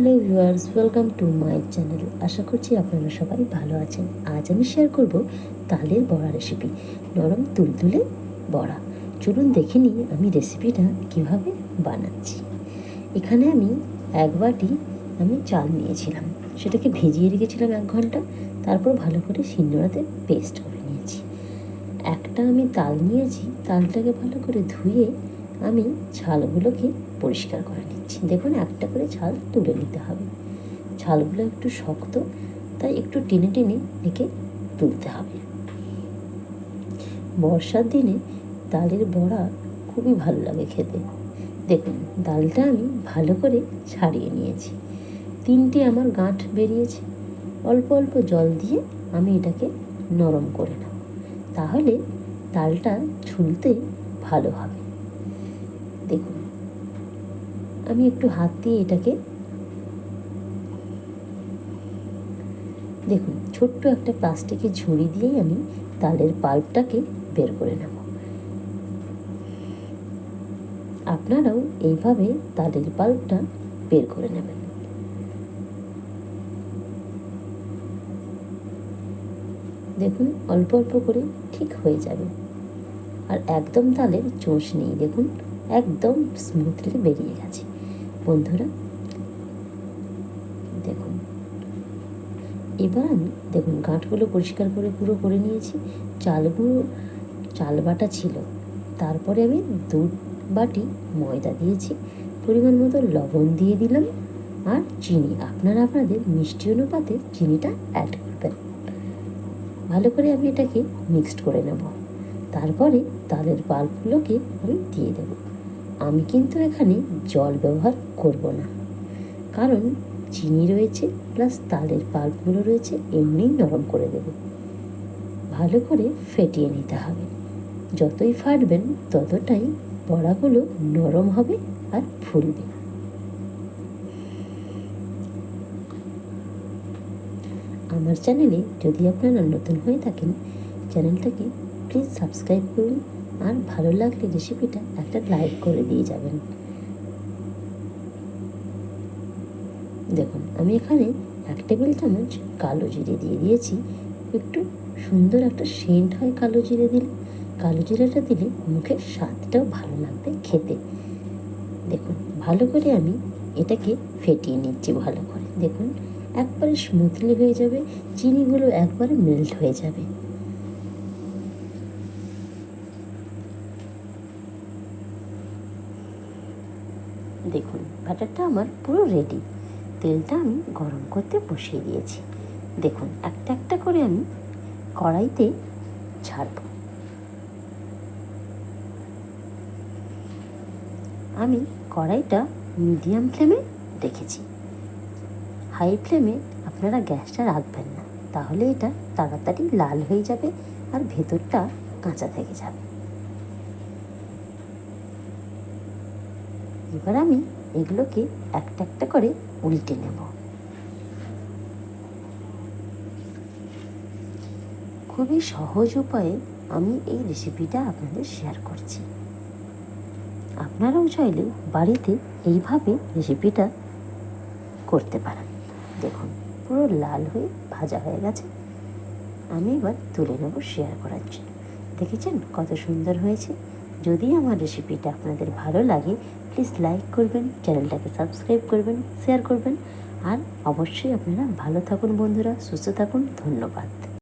Hello viewers welcome to my channel আশা করছি আপনারা সবাই ভালো আছেন। আজ আমি শেয়ার করব তালের বড়া রেসিপি নরম তুলতুলে বড়া। চলুন দেখে নিই আমি রেসিপিটা কীভাবে বানাচ্ছি। এখানে আমি এক বাটি আমি চাল নিয়েছিলাম। সেটাকে ভেজিয়ে রেখেছিলাম এক ঘণ্টা। তারপর ভালো করে শিলনোড়াতে পেস্ট করে নিয়েছি। একটা আমি তাল নিয়েছি, তালটাকে ভালো করে ধুয়ে আমি ছালগুলোকে পরিষ্কার করে নিচ্ছি দেখুন, একটা করে ছাল তুলে নিতে হবে। ছালগুলো একটু শক্ত, তাই একটু টেনে টেনে একে তুলতে হবে। বর্ষার দিনে ডালের বড়া খুবই ভালো লাগে খেতে। দেখুন, ডালটা আমি ভালো করে ছাড়িয়ে নিয়েছি। তিনটে আমার গাঁঠ বেরিয়েছে। অল্প অল্প জল দিয়ে আমি এটাকে নরম করে নেব। তাহলে ডালটা ছুলতে ভালো হবে। দেখুন আমি একটু হাত দিয়ে এটাকে দেখুন, ছোট্ট একটা প্লাস্টিকের ঝুড়ি দিয়েই আমি তালের পাল্পটাকে বের করে নেব। আপনারাও এইভাবে তালের পাল্পটা বের করে নেবেন। দেখুন, অল্প অল্প করে ঠিক হয়ে যাবে। আর একদম তালের চোষ নেই, দেখুন, একদম স্মুথলি বেরিয়ে গেছে। বন্ধুরা। দেখুন। এবার আমি দেখুন, গাঁটগুলো পরিষ্কার করে পুরো করে নিয়েছি। চালগুলো চাল বাটা ছিল। তারপরে আমি দু বাটি ময়দা দিয়েছি। পরিমাণ মতো লবণ দিয়ে দিলাম। আর চিনি। আপনারা আপনাদের মিষ্টি অনুপাতে চিনিটা অ্যাড করবেন। ভালো করে আমি এটাকে মিক্সড করে নেব। তারপরে তালের বাল্বগুলোকে আমি দিয়ে দেবো। আমি কিন্তু এখানে জল ব্যবহার করব না। কারণ চিনি রয়েছে প্লাস তালের পাল্পগুলো রয়েছে, এমনি নরম করে দেব। ভালো করে ফেটিয়ে নিতে হবে। যতই ফাটবেন, ততটাই বড়াগুলো নরম হবে আর ফুলবে। আমার চ্যানেলে যদি আপনারা নতুন হয়ে থাকেন, চ্যানেলটাকে প্লিজ সাবস্ক্রাইব করুন আর ভালো লাগলে রেসিপিটা একটা লাইক করে দিয়ে যাবেন। দেখুন, আমি এখানে এক টেবিল চামচ কালো জিরে দিয়ে দিয়েছি। একটু সুন্দর একটা সেন্ট হয় কালো জিরে দিলে। কালো জিরেটা দিলে মুখের স্বাদটাও ভালো লাগবে খেতে। দেখুন, ভালো করে আমি এটাকে ফেটিয়ে নিচ্ছি ভালো করে। দেখুন, একবারে স্মুথলি হয়ে যাবে। চিনিগুলো একবারে মেল্ট হয়ে যাবে। দেখুন, ব্যাটারটা আমার পুরো রেডি তেলটা আমি গরম করতে বসিয়ে দিয়েছি। দেখুন, একটা একটা করে আমি কড়াইতে ছাড়ব। আমি কড়াইটা মিডিয়াম ফ্লেমে রেখেছি। হাই ফ্লেমে আপনারা গ্যাসটা রাখবেন না, তাহলে এটা তাড়াতাড়ি লাল হয়ে যাবে আর ভেতরটা কাঁচা থেকে যাবে। এবার আমি এগুলোকে একটা একটা করে উল্টে নেব। খুবই সহজ উপায়ে আমি এই রেসিপিটা আপনাদের শেয়ার করছি। আপনারাও চাইলে বাড়িতে এইভাবে রেসিপিটা করতে পারেন। দেখুন, পুরো লাল হয়ে ভাজা হয়ে গেছে। আমি এবার তুলে নেব শেয়ার করার জন্য। দেখেছেন কত সুন্দর হয়েছে? যদি আমার রেসিপিটা আপনাদের ভালো লাগে প্লিজ লাইক করবেন চ্যানেলটাকে সাবস্ক্রাইব করবেন শেয়ার করবেন, আর অবশ্যই আপনারা ভালো থাকুন বন্ধুরা, সুস্থ থাকুন, ধন্যবাদ।